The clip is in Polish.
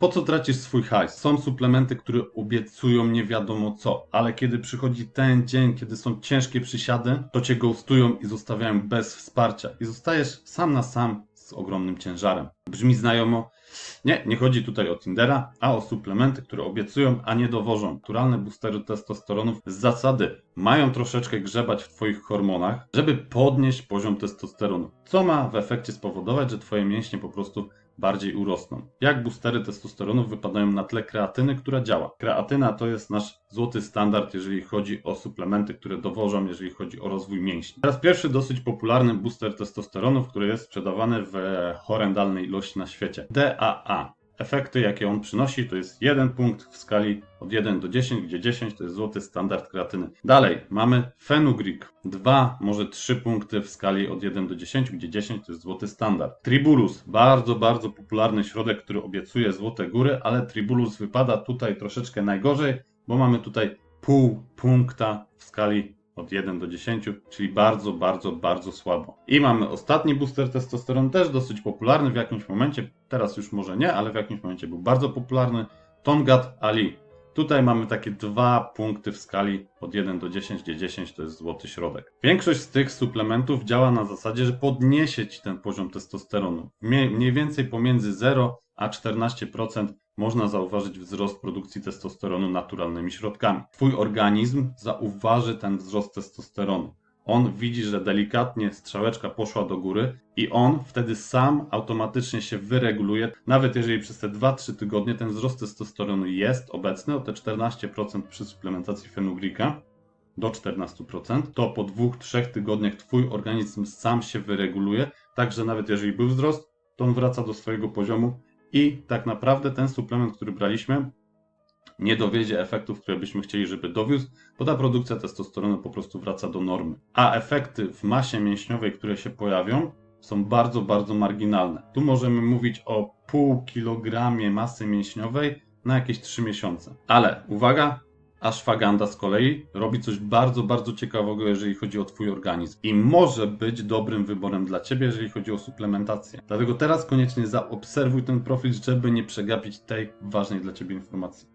Po co tracisz swój hajs? Są suplementy, które obiecują nie wiadomo co, ale kiedy przychodzi ten dzień, kiedy są ciężkie przysiady, to cię ghostują i zostawiają bez wsparcia i zostajesz sam na sam z ogromnym ciężarem. Brzmi znajomo? Nie, nie chodzi tutaj o Tindera, a o suplementy, które obiecują, a nie dowożą. Naturalne boostery testosteronów z zasady mają troszeczkę grzebać w Twoich hormonach, żeby podnieść poziom testosteronu, co ma w efekcie spowodować, że Twoje mięśnie po prostu bardziej urosną. Jak boostery testosteronów wypadają na tle kreatyny, która działa? Kreatyna to jest nasz złoty standard, jeżeli chodzi o suplementy, które dowożą, jeżeli chodzi o rozwój mięśni. Teraz pierwszy dosyć popularny booster testosteronów, który jest sprzedawany w horrendalnej ilości na świecie. DAA. Efekty, jakie on przynosi, to jest jeden punkt w skali od 1 do 10, gdzie 10 to jest złoty standard kreatyny. Dalej mamy Fenugreek. 2, może 3 punkty w skali od 1 do 10, gdzie 10 to jest złoty standard. Tribulus. Bardzo, bardzo popularny środek, który obiecuje złote góry, ale Tribulus wypada tutaj troszeczkę najgorzej, bo mamy tutaj pół punkta w skali od 1 do 10, czyli bardzo, bardzo, bardzo słabo. I mamy ostatni booster testosteron, też dosyć popularny w jakimś momencie, teraz już może nie, ale w jakimś momencie był bardzo popularny, Tongat Ali. Tutaj mamy takie dwa punkty w skali od 1 do 10, gdzie 10 to jest złoty środek. Większość z tych suplementów działa na zasadzie, że podniesie ci ten poziom testosteronu. Mniej więcej pomiędzy 0 a 14% można zauważyć wzrost produkcji testosteronu naturalnymi środkami. Twój organizm zauważy ten wzrost testosteronu. On widzi, że delikatnie strzałeczka poszła do góry i on wtedy sam automatycznie się wyreguluje. Nawet jeżeli przez te 2-3 tygodnie ten wzrost testosteronu jest obecny, o te 14% przy suplementacji fenugrika, do 14%, to po 2-3 tygodniach Twój organizm sam się wyreguluje, także nawet jeżeli był wzrost, to on wraca do swojego poziomu i tak naprawdę ten suplement, który braliśmy, nie dowiezie efektów, które byśmy chcieli, żeby dowiózł, bo ta produkcja testosteronu po prostu wraca do normy. A efekty w masie mięśniowej, które się pojawią, są bardzo, bardzo marginalne. Tu możemy mówić o pół kilogramie masy mięśniowej na jakieś 3 miesiące. Ale uwaga, Ashwagandha z kolei robi coś bardzo, bardzo ciekawego, jeżeli chodzi o Twój organizm i może być dobrym wyborem dla Ciebie, jeżeli chodzi o suplementację. Dlatego teraz koniecznie zaobserwuj ten profil, żeby nie przegapić tej ważnej dla Ciebie informacji.